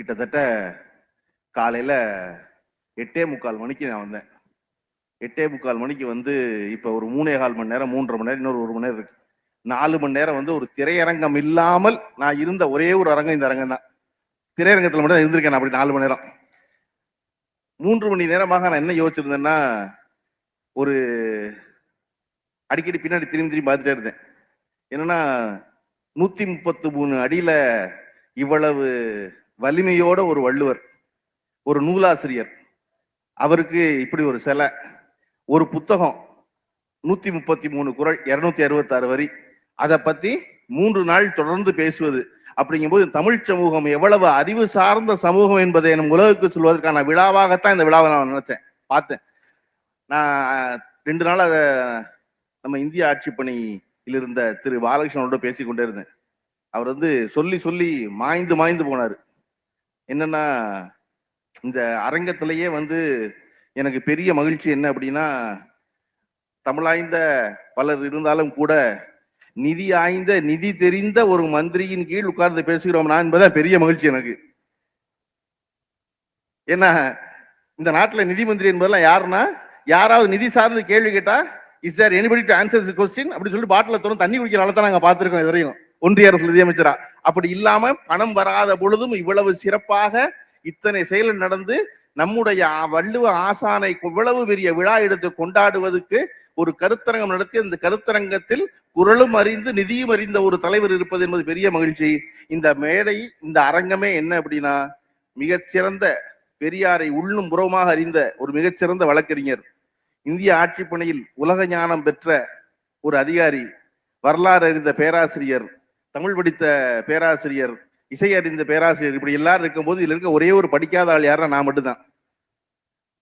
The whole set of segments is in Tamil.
கிட்டத்தட்ட காலையில் எட்டே முக்கால் மணிக்கு நான் வந்தேன். எட்டே முக்கால் மணிக்கு வந்து இப்போ ஒரு மூணே கால் மணி நேரம் மூன்றரை மணி நேரம் இன்னொரு ஒரு மணி நேரம் இருக்கு. நாலு மணி நேரம் வந்து ஒரு திரையரங்கம் இல்லாமல் நான் இருந்த ஒரே ஒரு அரங்கம் இந்த அரங்கம் தான். திரையரங்கத்தில் மட்டும் தான் இருந்திருக்கேன் நான் அப்படி நாலு மணி நேரம். மூன்று மணி நேரமாக நான் என்ன யோசிச்சிருந்தேன்னா ஒரு அடிக்கடி பின்னாடி திரும்பி திரும்பி பார்த்துட்டே இருந்தேன். என்னன்னா நூற்றி முப்பத்து மூணு அடியில் இவ்வளவு வலிமையோட ஒரு வள்ளுவர் ஒரு நூலாசிரியர். அவருக்கு இப்படி ஒரு சிலை ஒரு புத்தகம் நூத்தி முப்பத்தி மூணு குரல் இருநூத்தி அறுபத்தாறு வரி. அதை பத்தி மூன்று நாள் தொடர்ந்து பேசுவது. அப்படிங்கும்போது தமிழ் சமூகம் எவ்வளவு அறிவு சார்ந்த சமூகம் என்பதை நம் உலகுக்கு சொல்வதற்கான விழாவாகத்தான் இந்த விழாவை நான் நினைச்சேன். பார்த்தேன். நான் ரெண்டு நாள் அதை நம்ம இந்திய ஆட்சி பணியில் இருந்த திரு பாலகிருஷ்ணனோட பேசி கொண்டே இருந்தேன். அவர் வந்து சொல்லி சொல்லி மாய்ந்து மாய்ந்து போனார். என்னன்னா இந்த அரங்கத்திலேயே வந்து எனக்கு பெரிய மகிழ்ச்சி என்ன அப்படின்னா தமிழாய்ந்த பலர் இருந்தாலும் கூட நிதி ஆய்ந்த நிதி தெரிந்த ஒரு மந்திரியின் கீழ் உட்கார்ந்து பேசுகிறோம் நான் என்பதான் பெரிய மகிழ்ச்சி எனக்கு. ஏன்னா இந்த நாட்டில் நிதி மந்திரி என்பதெல்லாம் யாருன்னா யாராவது நிதி சார்ந்து கேள்வி கேட்டா is there anybody to answer question அப்படின்னு சொல்லிட்டு பாட்டில் தரும் தண்ணி குடிக்கிற அளவு தான் நாங்கள் பார்த்துருக்கோம் எதிரையும். ஒன்றிய அரசு நிதியமைச்சரா? அப்படி இல்லாம பணம் வராத பொழுதும் இவ்வளவு சிறப்பாக இத்தனை செயல் நடந்து நம்முடைய வள்ளுவ ஆசானை இவ்வளவு பெரிய விழா எடுத்து கொண்டாடுவதற்கு ஒரு கருத்தரங்கம் நடத்தி அந்த கருத்தரங்கத்தில் குரலும் அறிந்து நிதியும் அறிந்த ஒரு தலைவர் இருப்பது என்பது பெரிய மகிழ்ச்சி. இந்த மேடை இந்த அரங்கமே என்ன அப்படின்னா மிகச்சிறந்த பெரியாரை உள்ளும் புறமாக அறிந்த ஒரு மிகச்சிறந்த வழக்கறிஞர். இந்திய ஆட்சி பணியில் உலக ஞானம் பெற்ற ஒரு அதிகாரி வரலாறு அறிந்த பேராசிரியர் தமிழ் படித்த பேராசிரியர் இசை அறிந்த பேராசிரியர் இப்படி எல்லாரும் இருக்கும்போது இதுல இருக்க ஒரே ஒரு படிக்காத ஆள் யாருன்னா நான் மட்டும்தான்.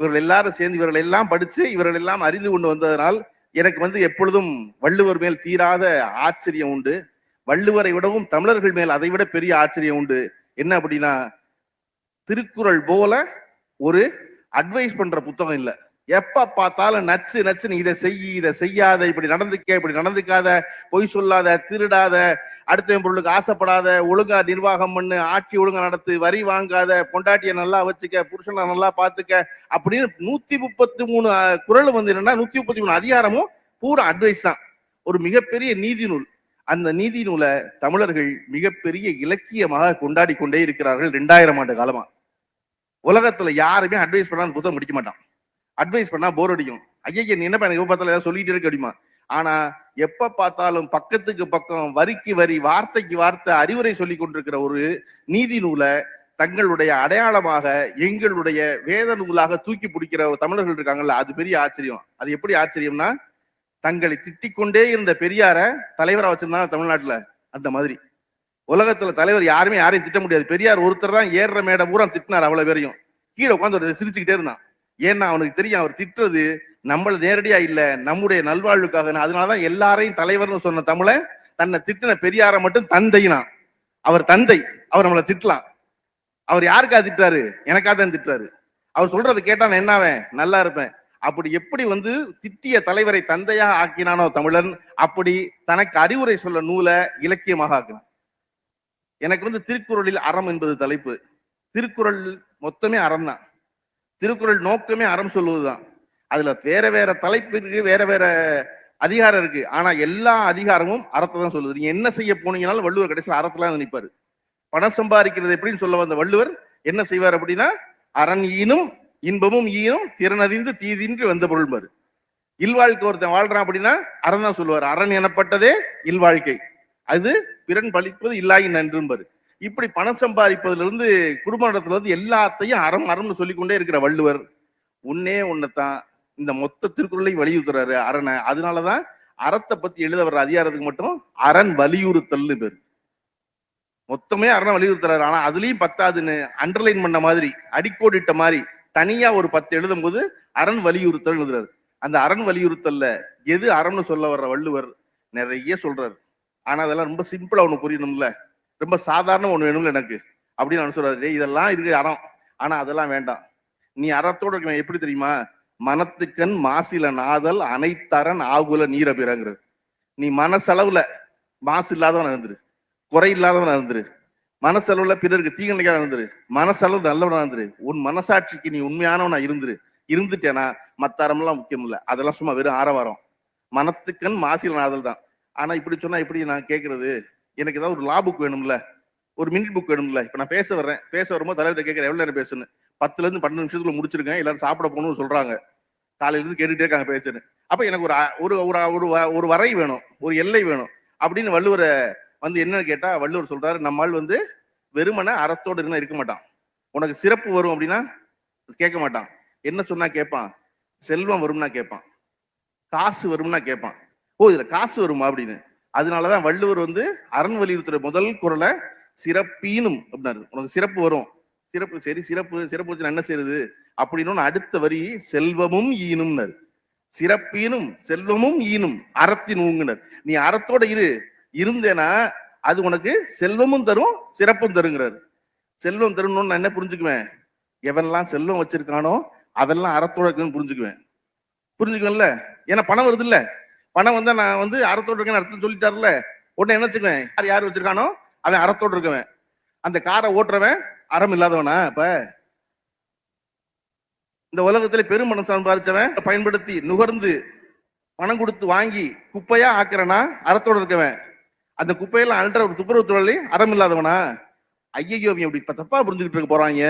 இவர்கள் எல்லாரும் சேர்ந்து இவர்கள் எல்லாம் படிச்சு இவர்கள் எல்லாம் அறிந்து கொண்டு வந்ததனால் எனக்கு வந்து எப்பொழுதும் வள்ளுவர் மேல் தீராத ஆச்சரியம் உண்டு. வள்ளுவரை விடவும் தமிழர்கள் மேல் அதை விட பெரிய ஆச்சரியம் உண்டு. என்ன அப்படின்னா திருக்குறள் போல ஒரு அட்வைஸ் பண்ற புத்தகம் இல்லை. எப்ப பார்த்தாலும் நச்சு நச்சு நீ இதை செய் இதை செய்யாத இப்படி நடந்துக்க இப்படி நடந்துக்காத பொய் சொல்லாத திருடாத அடுத்த பொருளுக்கு ஆசைப்படாத ஒழுங்கா நிர்வாகம் பண்ணு ஆட்சி ஒழுங்கா நடத்து வரி வாங்காத பொண்டாட்டியை நல்லா வச்சுக்க புருஷனை நல்லா பாத்துக்க அப்படின்னு நூத்தி முப்பத்தி மூணு குரல் வந்து என்னன்னா நூத்தி முப்பத்தி மூணு அதிகாரமும் பூரா அட்வைஸ் தான். ஒரு மிகப்பெரிய நீதி நூல். அந்த நீதி நூலை தமிழர்கள் மிகப்பெரிய இலக்கியமாக கொண்டாடி கொண்டே இருக்கிறார்கள் ரெண்டாயிரம் ஆண்டு காலமா. உலகத்துல யாருமே அட்வைஸ் பண்ணா அந்த புத்தகம் முடிக்க மாட்டான். அட்வைஸ் பண்ணா போர் அடிக்கும். ஐயா நீ என்ன எனக்கு பார்த்தாலும் ஏதாவது சொல்லிட்டு இருக்க அப்படிமா ஆனா எப்ப பார்த்தாலும் பக்கத்துக்கு பக்கம் வரிக்கு வரி வார்த்தைக்கு வார்த்தை அறிவுரை சொல்லி கொண்டிருக்கிற ஒரு நீதி நூலை தங்களுடைய அடையாளமாக எங்களுடைய வேத நூலாக தூக்கி பிடிக்கிற தமிழர்கள் இருக்காங்கல்ல அது பெரிய ஆச்சரியம். அது எப்படி ஆச்சரியம்னா தங்களை திட்டிக்கொண்டே இருந்த பெரியார தலைவரா வச்சிருந்தாங்க தமிழ்நாட்டுல அந்த மாதிரி. உலகத்துல தலைவர் யாருமே யாரையும் திட்ட முடியாது. பெரியார் ஒருத்தர் தான் ஏறுற மேடை பூரா திட்டினார் அவ்வளவு பேரையும். கீழே உட்காந்து சிரிச்சுக்கிட்டே இருந்தான். ஏன்னா அவனுக்கு தெரியும் அவர் திட்டுறது நம்மள நேரடியா இல்ல நம்முடைய நல்வாழ்வுக்காக. அதனாலதான் எல்லாரையும் தலைவர்னு சொன்ன தமிழ தன்னை திட்டின பெரியார மட்டும் தந்தைனா. அவர் தந்தை அவர் நம்மளை திட்டலாம். அவர் யாருக்கா திட்டாரு எனக்கா தான் திட்டுறாரு. அவர் சொல்றது கேட்டா நான் என்னவேன் நல்லா இருப்பேன். அப்படி எப்படி வந்து திட்டிய தலைவரை தந்தையாக ஆக்கினானோ தமிழன் அப்படி தனக்கு அறிவுரை சொல்ல நூலை இலக்கியமாக ஆக்கினான். எனக்கு வந்து திருக்குறளில் அறம் என்பது தலைப்பு. திருக்குறள் மொத்தமே அறம் தான் திருக்குறள் நோக்கமே அறம் சொல்லுவதுதான் அதுல வேற வேற தலைப்பு இருக்கு வேற வேற அதிகாரம் இருக்கு. ஆனா எல்லா அதிகாரமும் அறத்தை தான் சொல்லுது. நீங்க என்ன செய்ய போனீங்கனாலும் வள்ளுவர் கடைசியில் அறத்துல தான் நிற்பாரு பணம் சம்பாதிக்கிறது எப்படின்னு சொல்ல வந்த வள்ளுவர் என்ன செய்வார் அப்படின்னா அரண் ஈனும் இன்பமும் ஈனும் திறனறிந்து தீதின்றி வந்த பொருள்பாரு. இல்வாழ்க்கை ஒருத்தன் வாழ்றான் அப்படின்னா அறம் தான் சொல்லுவார். அரண் எனப்பட்டதே இல்வாழ்க்கை. அது பிறன் பழிப்பது இல்லாயின் நன்றும்பாரு. இப்படி பணம் சம்பாதிப்பதிலிருந்து குடும்ப நடத்திலிருந்து எல்லாத்தையும் அறம் அறம்னு சொல்லிக்கொண்டே இருக்கிற வள்ளுவர் உன்னே ஒன்னதான் இந்த மொத்த திருக்குறளையும் வலியுறுத்துறாரு அரணை. அதனாலதான் அறத்தை பத்தி எழுத வர்ற அதிகாரத்துக்கு மட்டும் அரண் வலியுறுத்தல்னு பேர். மொத்தமே அரணை வலியுறுத்துறாரு. ஆனா அதுலயும் பத்தாதுன்னு அண்டர்லைன் பண்ண மாதிரி அடிக்கோடிட்ட மாதிரி தனியா ஒரு பத்து எழுதும் போது அரண் வலியுறுத்தல் எழுதுறாரு. அந்த அரண் வலியுறுத்தல்ல எது அறம்னு சொல்ல வர்ற வள்ளுவர் நிறைய சொல்றாரு. ஆனா அதெல்லாம் ரொம்ப சிம்பிளா ஒண்ணு புரியணும்ல. ரொம்ப சாதாரண ஒன்று வேணும்ல எனக்கு. அப்படின்னு நான் சொல்றாரு. இதெல்லாம் இருக்கு அறம். ஆனா அதெல்லாம் வேண்டாம். நீ அறத்தோட இருக்க எப்படி தெரியுமா? மனத்துக்கண் மாசில நாதல் அனைத்தரன் ஆகுல நீரபிறங்கிறது நீ மனசளவுல மாசு இல்லாதவன் இருந்துரு குறை இல்லாதவன் இருந்துரு மனசளவுல பிறருக்கு தீங்கனைக்காக இருந்துரு மனசளவு நல்லவனா இருந்துரு உன் மனசாட்சிக்கு நீ உண்மையானவனா இருந்துரு. இருந்துட்டேனா மத்த அறமெல்லாம் முக்கியம் இல்லை அதெல்லாம் சும்மா வெறும் ஆரவாரம். மனத்துக்கண் மாசில நாதல் தான். ஆனா இப்படி சொன்னா எப்படி நான் கேட்கறது எனக்கு ஏதாவது ஒரு லா புக் வேணும்ல ஒரு மினிட் புக் வேணும்ல இப்போ நான் பேச வர்றேன் பேச வரும்போது தலைவர் கேட்குறேன் எவ்வளோ நேரம் பேசணும் பத்துலேருந்து பன்னெண்டு நிமிஷத்துக்குள்ள முடிச்சிருக்கேன் எல்லாரும் சாப்பிட போகணும்னு சொல்கிறாங்க காலையிலேருந்து கேட்டுகிட்டே இருக்காங்க பேசுன்னு அப்போ எனக்கு ஒரு ஒரு ஒரு ஒரு வ- ஒரு வரை வேணும் ஒரு எல்லை வேணும். அப்படின்னு வள்ளுவரை வந்து என்னன்னு கேட்டால் வள்ளுவர் சொல்கிறாரு நம்மால் வந்து வெறுமனை அறத்தோடு இருந்தால் இருக்க மாட்டான். உனக்கு சிறப்பு வரும் அப்படின்னா கேட்க மாட்டான். என்ன சொன்னால் கேட்பான்? செல்வம் வரும்னா கேட்பான். காசு வரும்னா கேட்பான். ஓ இதில் காசு வருமா அப்படின்னு? அதனாலதான் வள்ளுவர் வந்து அரண் வலியுறுத்துற முதல் குரலை சிறப்பீனும் அப்படின்னாரு. உனக்கு சிறப்பு வரும். சிறப்பு சரி சிறப்பு சிறப்பு வச்சு என்ன செய்யுது அப்படின்னு அடுத்த வரி செல்வமும் ஈனும்னாரு. சிறப்பீனும் செல்வமும் ஈனும் அறத்தின் ஊங்குனர். நீ அறத்தோட இரு. இருந்தேனா அது உனக்கு செல்வமும் தரும் சிறப்பும் தருங்கிறாரு. செல்வம் தரணும்னு நான் என்ன புரிஞ்சுக்குவேன்? எவன்லாம் செல்வம் வச்சிருக்கானோ அதெல்லாம் அறத்தோட இருக்குன்னு புரிஞ்சுக்குவேன். புரிஞ்சுக்குவேன்ல? ஏன்னா பணம் வருது இல்லை பணம் வந்து நான் வந்து அறத்தோடு இருக்கேன்னு அர்த்தம் தரல உடனே என்ன யார் யார் வச்சிருக்கானோ அவன் அறத்தோடு இருக்கவன். அந்த காரை ஓட்டுறவன் அறம் இல்லாதவனா இப்ப? இந்த உலகத்துல மனம் சம்பாதிச்சவன் பயன்படுத்தி நுகர்ந்து பணம் கொடுத்து வாங்கி குப்பையா ஆக்குறனா அறத்தோடு இருக்கவன். அந்த குப்பையெல்லாம் அல்ற ஒரு துப்புரவு தொழிலி அறம் இல்லாதவனா? ஐயையோ இப்படி இப்ப தப்பா புரிஞ்சுக்கிட்டு இருக்க போறாங்க.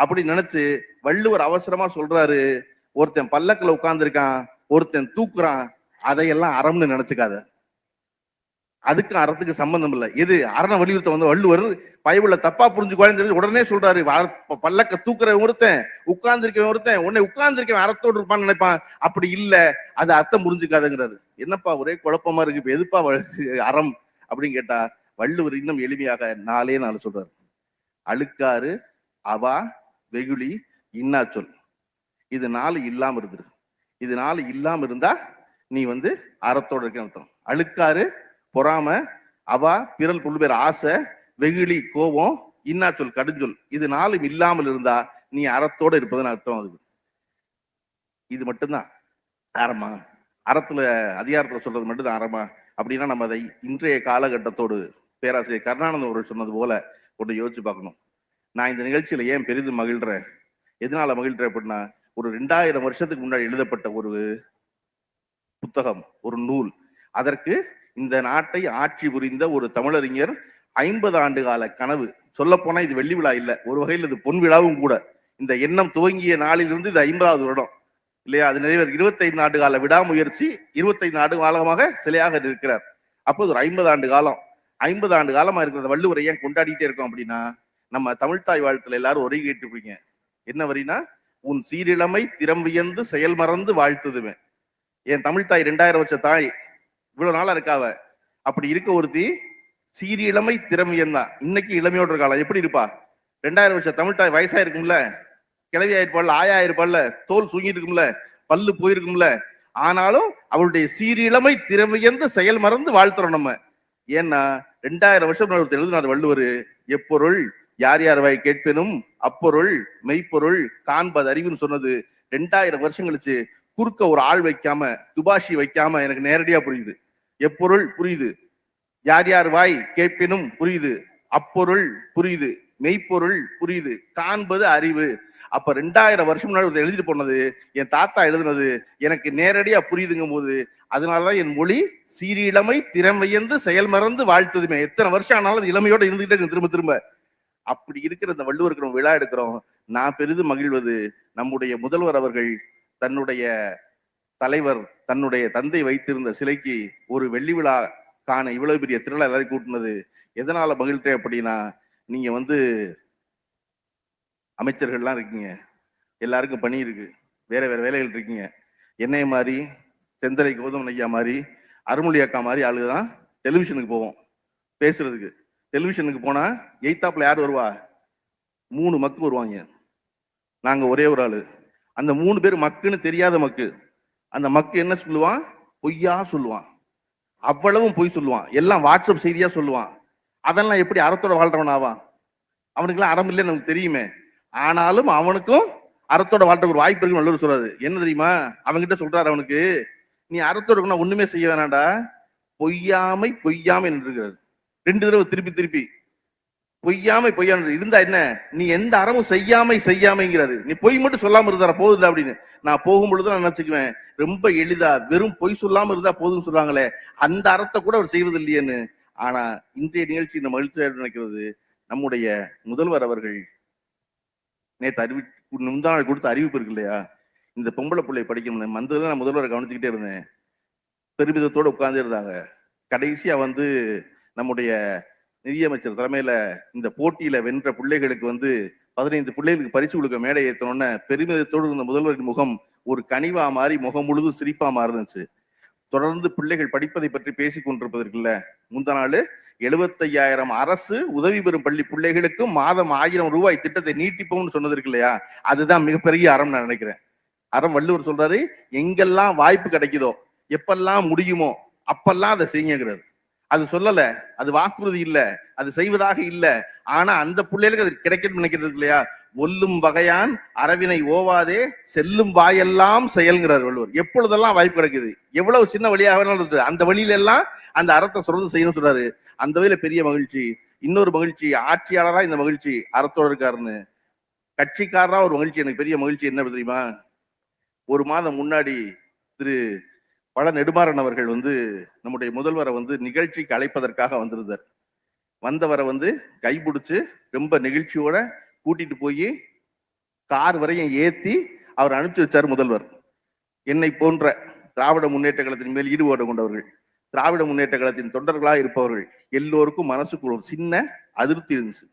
அப்படின்னு நினைச்சு வள்ளுவர் அவசரமா சொல்றாரு. ஒருத்தன் பல்லக்கில் உட்கார்ந்துருக்கான் ஒருத்தன் தூக்குறான். அதையெல்லாம் அறம்னு நினைச்சுக்காத. அதுக்கும் அறத்துக்கு சம்பந்தம் இல்லை. எது? அரண வலியுறுத்த வந்த வள்ளுவர் பயவுள்ள தப்பா புரிஞ்சு தெரிஞ்சு உடனே சொல்றாரு பல்லக்க தூக்குறவன் ஒருத்தன் உட்கார்ந்திருக்கவன் ஒருத்தன் உன்னை உட்கார்ந்திருக்கவன் அறத்தோடு இருப்பான்னு நினைப்பான். அப்படி இல்லை. அது அர்த்தம் புரிஞ்சுக்காதுங்கிறாரு. என்னப்பா ஒரே குழப்பமா இருக்கு? இப்ப எதுப்பா அறம் அப்படின்னு கேட்டா வள்ளுவர் இன்னும் எளிமையாக நாளே நாள் சொல்றாரு. அழுக்காறு அவா வெகுளி இன்னா சொல். இது நாலு இல்லாம இருந்துரு. இது நாலு இல்லாம இருந்தா நீ வந்து அறத்தோட இருக்க அர்த்தம் அழுக்காறு பொறாம அவா பிறல் புல்வேர் ஆசை வெகுளி கோபம் இன்னா சொல் கடுஞ்சொல் இது நாளும் இல்லாமல் இருந்தா நீ அறத்தோட இருப்பதுன்னு அர்த்தம் அதுக்கு. இது மட்டும்தான். அறமா அறத்துல அதிகாரத்துல சொல்றது மட்டும்தான் அறமா அப்படின்னா நம்ம அதை இன்றைய காலகட்டத்தோடு பேராசிரியர் கருணானந்தம் அவர்கள் சொன்னது போல கொண்டு யோசிச்சு பார்க்கணும். நான் இந்த நிகழ்ச்சியில ஏன் பெரிதும் மகிழ்றேன்? எதனால மகிழ்றேன் அப்படின்னா ஒரு ரெண்டாயிரம் வருஷத்துக்கு முன்னாடி எழுதப்பட்ட ஒரு புத்தகம் ஒரு நூல். அதற்கு இந்த நாட்டை ஆட்சி புரிந்த ஒரு தமிழறிஞர் ஐம்பது ஆண்டு கால கனவு. சொல்ல போனா இது வெள்ளி விழா இல்லை ஒரு வகையில் இது பொன் விழாவும் கூட. இந்த எண்ணம் துவங்கிய நாளிலிருந்து இது ஐம்பதாவது வருடம். இல்லையா? அது நிறைவேற இருபத்தைந்து ஆண்டு கால விடாமுயற்சி இருபத்தைந்து ஆண்டு காலமாக சிலையாக இருக்கிறார் அப்போது ஒரு ஐம்பது ஆண்டு காலம். ஐம்பது ஆண்டு காலமா இருக்கிற வள்ளுவரை ஏன் கொண்டாடிட்டே இருக்கோம் அப்படின்னா நம்ம தமிழ்த்தாய் வாழ்த்துல எல்லாரும் ஒரே கேட்டுப்பீங்க என்ன வரினா உன் சீரிழமை திறம் வியந்து செயல் மறந்து வாழ்த்துதுவேன். என் தமிழ் தாய் ரெண்டாயிரம் வருஷ தாய் இவ்வளவு நாளா இருக்காவ அப்படி இருக்க ஒருத்தி சீரி இளமை திறமையன் தான் இன்னைக்கு இளமையோட இருக்காளா எப்படி இருப்பா? ரெண்டாயிரம் வருஷம் தமிழ் வயசா இருக்கும்ல கிளவி ஆயிருப்பாள் ஆயா இருப்பாள்ல தோல் சுங்கிருக்கும்ல பல்லு போயிருக்கும்ல. ஆனாலும் அவளுடைய சீரி இளமை திறமையந்து செயல் மறந்து வாழ்த்துறோம் நம்ம. ஏன்னா ரெண்டாயிரம் வருஷம் ஒருத்தர் எழுதினார் வள்ளுவர் எப்பொருள் யார் யார் வாய் கேட்பெனும் அப்பொருள் மெய்ப்பொருள் காண்பது அறிவுன்னு சொன்னது. ரெண்டாயிரம் வருஷம் கழிச்சு குறுக்க ஒரு ஆள் வைக்காம துபாஷி வைக்காம எனக்கு நேரடியா புரியுது. எப்பொருள் புரியுது. யார் யார் வாய் கேட்பினும் புரியுது. அப்பொருள் புரியுது. மெய்ப்பொருள் புரியுது. காண்பது அறிவு. அப்ப ரெண்டாயிரம் வருஷம் முன்னாடி ஒருத்தர் எழுதிட்டு போனது என் தாத்தா எழுதுனது எனக்கு நேரடியா புரியுதுங்கும் போது அதனாலதான் என் மொழி சீரிழமை திறமையந்து செயல் மறந்து வாழ்த்ததுமே. எத்தனை வருஷம் ஆனாலும் அது இளமையோட இருந்துகிட்டே திரும்ப திரும்ப. அப்படி இருக்கிற இந்த வள்ளுவருக்கு நம்ம விழா எடுக்கிறோம். நான் பெரிதும் மகிழ்வது நம்முடைய முதல்வர் அவர்கள் தன்னுடைய தலைவர் தன்னுடைய தந்தை வைத்திருந்த சிலைக்கு ஒரு வெள்ளி விழா காண இவ்வளவு பெரிய திருவிழா எல்லாரும் கூட்டினது. எதனால மகிழ்கிறேன் அப்படின்னா நீங்க வந்து அமைச்சர்கள்லாம் இருக்கீங்க. எல்லாருக்கும் பணி இருக்கு. வேற வேற வேலைகள் இருக்கீங்க. என்னைய மாதிரி செந்தலை கௌதம் ஐயா மாதிரி அருள்மொழி அக்கா மாதிரி ஆளுங்க தான் டெலிவிஷனுக்கு போவோம் பேசுறதுக்கு. டெலிவிஷனுக்கு போனா எய்த்தாப்புல யார் வருவா? மூணு மக்கு வருவாங்க. நாங்க ஒரே ஒரு ஆளு. அந்த மூணு பேர் மக்குன்னு தெரியாத மக்கு. அந்த மக்கு என்ன சொல்லுவான்? பொய்யா சொல்லுவான். அவ்வளவும் பொய் சொல்லுவான். எல்லாம் வாட்ஸ்அப் செய்தியா சொல்லுவான். அதெல்லாம் எப்படி அறத்தோட வாழ்றவன் ஆவான்? அவனுக்குலாம் அறம் இல்லை நமக்கு தெரியுமே. ஆனாலும் அவனுக்கும் அறத்தோட வாழ்றதுக்கு ஒரு வாய்ப்பு இருக்குன்னு வள்ளுவர் சொல்றாரு. என்ன தெரியுமா? அவன்கிட்ட சொல்றாரு அவனுக்கு நீ அறத்தோட இருக்கணும் ஒண்ணுமே செய்ய வேணாம்டா. பொய்யாமை பொய்யாமை நின்று இருக்கிறது ரெண்டு தடவை திருப்பி திருப்பி. பொய்யாமை பொய்யான இருந்தா என்ன? நீ எந்த அறமும் செய்யாமை செய்யாமைங்கிறாரு. நீ பொய் மட்டும் சொல்லாம இருந்தா போதும் அப்படின்னு. நான் போகும் பொழுது நான் நினைச்சுக்குவேன் ரொம்ப எளிதா வெறும் பொய் சொல்லாம இருந்தா போதும்னு சொல்றாங்களே அந்த அறத்தை கூட அவர் செய்வது இல்லையேன்னு. ஆனா இன்றைய நிகழ்ச்சி நம்ம மகிழ்ச்சியாக நினைக்கிறது நம்முடைய முதல்வர் அவர்கள் நேற்று அறிவி முந்தா நாள் கொடுத்த அறிவிப்பு இருக்கு இல்லையா? இந்த பொம்பளை பிள்ளை படிக்கணும். அந்த நான் முதல்வரை கவனிச்சுக்கிட்டே இருந்தேன். பெருமிதத்தோடு உட்கார்ந்து இருந்தாங்க கடைசியா வந்து நம்முடைய நிதியமைச்சர் தலைமையில இந்த போட்டியில வென்ற பிள்ளைகளுக்கு வந்து பதினைந்து பிள்ளைகளுக்கு பரிசு கொடுக்க மேடை ஏற்றணும்னு பெருமிதத்தோடு இருந்த முதல்வரின் முகம் ஒரு கனிவா மாறி முகம் முழுதும் சிரிப்பா மாறுனுச்சு. தொடர்ந்து பிள்ளைகள் படிப்பதை பற்றி பேசிக் கொண்டிருப்பதற்குல்ல முந்த நாள் எழுபத்தையாயிரம் அரசு உதவி பெறும் பள்ளி பிள்ளைகளுக்கு மாதம் ஆயிரம் ரூபாய் திட்டத்தை நீட்டிப்போம்னு சொன்னது இல்லையா? அதுதான் மிகப்பெரிய அறம் நான் நினைக்கிறேன். அறம் வள்ளுவர் சொல்றாரு எங்கெல்லாம் வாய்ப்பு கிடைக்குதோ எப்பெல்லாம் முடியுமோ அப்பெல்லாம் அதை செய்யுங்கிறது அது சொல்லல அது வாக்குறுதி இல்ல அது செய்வதாக இல்ல. ஆனா அந்த பிள்ளைகளுக்கு அது கிடைக்கும் நினைக்கிறது இல்லையா? ஒல்லும் வகையான் அரவினை ஓவாதே செல்லும் வாயெல்லாம் செயல்கிறார் வள்ளுவர். எப்பொழுதெல்லாம் வாய்ப்பு கிடைக்குது? எவ்வளவு சின்ன வழியாக வேணாலும் இருக்கு. அந்த வழியில எல்லாம் அந்த அறத்தை சொல்றது செய்யணும்னு சொல்றாரு. அந்த வகையில பெரிய மகிழ்ச்சி. இன்னொரு மகிழ்ச்சி ஆட்சியாளரா இந்த மகிழ்ச்சி அறத்தோட இருக்காருன்னு. கட்சிக்காரரா ஒரு மகிழ்ச்சி எனக்கு பெரிய மகிழ்ச்சி என்ன தெரியுமா? ஒரு மாதம் முன்னாடி திரு பழ நெடுமாறன் அவர்கள் வந்து நம்முடைய முதல்வரை வந்து நிகழ்ச்சிக்கு அழைப்பதற்காக வந்திருந்தார். வந்தவரை வந்து கைபிடிச்சு ரொம்ப நெகிழ்ச்சியோட கூட்டிட்டு போய் கார் வரையும் ஏத்தி அவர் அனுப்பிச்சு வச்சார் முதல்வர். என்னை போன்ற திராவிட முன்னேற்ற கழகத்தின் மேல் ஈடுபாடு கொண்டவர்கள் திராவிட முன்னேற்ற கழகத்தின் தொண்டர்களாக இருப்பவர்கள் எல்லோருக்கும் மனசுக்குள்ள ஒரு சின்ன அதிருப்தி இருந்துச்சு.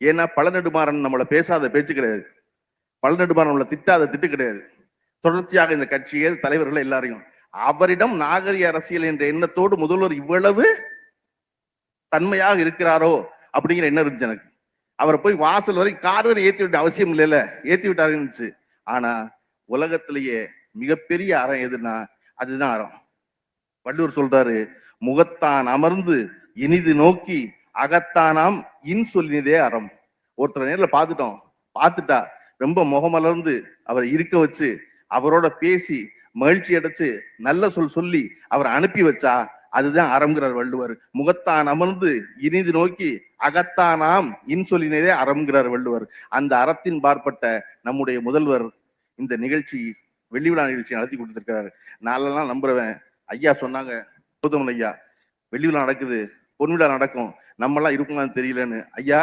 ஏன்னா பழநெடுமாறன் நம்மளை பேசாத பேச்சு கிடையாது. பழநெடுமாறன் நம்மளை திட்டாத திட்டு கிடையாது. தொடர்ச்சியாக இந்த கட்சியே தலைவர்கள் எல்லாரையும் அவரிடம் நாகரிக அரசியல் என்ற எண்ணத்தோடு முதல்வர் இவ்வளவு தன்மையாக இருக்கிறாரோ அப்படிங்கிற எண்ணம் இருந்துச்சு எனக்கு. அவரை போய் வாசல் வரை கார் வரை ஏற்றி விட்ட அவசியம் இல்லைல்ல. ஏற்றி விட்டாரு இருந்துச்சு. ஆனா உலகத்திலேயே மிகப்பெரிய அறம் எதுனா அதுதான் அறம். வள்ளுவர் சொல்றாரு முகத்தான் அமர்ந்து இனிது நோக்கி அகத்தானாம் இன் சொல்லினதே அறம். ஒருத்தர் நேரில் பார்த்துட்டோம். பார்த்துட்டா ரொம்ப முகமலர்ந்து அவரை இருக்க வச்சு அவரோட பேசி மகிழ்ச்சி அடைச்சு நல்ல சொல் சொல்லி அவரை அனுப்பி வச்சா அதுதான் அறம்ங்கிறார் வள்ளுவர். முகத்தான் அமர்ந்து இனிது நோக்கி அகத்தானாம் இன்சொலினதே அறம்ங்கிறார் வள்ளுவர். அந்த அறத்தின் பார்ப்பட்ட நம்முடைய முதல்வர் இந்த நிகழ்ச்சி வெள்ளி விழா நிகழ்ச்சி நடத்தி கொடுத்துருக்காரு நாளெல்லாம் நம்புறவன் ஐயா சொன்னாங்க கௌதமன் ஐயா வெள்ளி விழா நடக்குது பொன் விழா நடக்கும். நம்மெல்லாம் இருக்குமான்னு தெரியலன்னு. ஐயா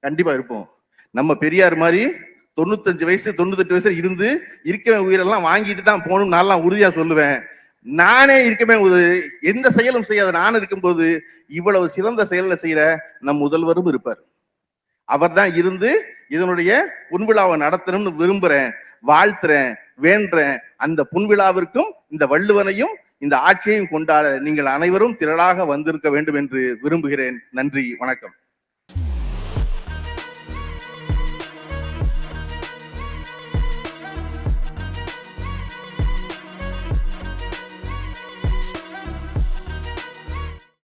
கண்டிப்பா இருப்போம். நம்ம பெரியார் மாதிரி தொண்ணூத்தஞ்சு வயசு தொண்ணூத்தெட்டு வயசுல இருந்து இருக்கவே உயிரெல்லாம் வாங்கிட்டு தான் போகணும் நான்லாம் உறுதியா சொல்லுவேன். நானே இருக்கமே எந்த செயலும் செய்யாத நான் இருக்கும்போது இவ்வளவு சிறந்த செயலில் செய்யற நம் முதல்வரும் இருப்பார். அவர் தான் இருந்து இதனுடைய புன்விழாவை நடத்தணும்னு விரும்புறேன் வாழ்த்துறேன் வேண்டுறேன் அந்த புன்விழாவிற்கும் இந்த வள்ளுவனையும் இந்த ஆட்சியையும் கொண்டாட நீங்கள் அனைவரும் திரளாக வந்திருக்க வேண்டும் என்று விரும்புகிறேன். நன்றி வணக்கம்.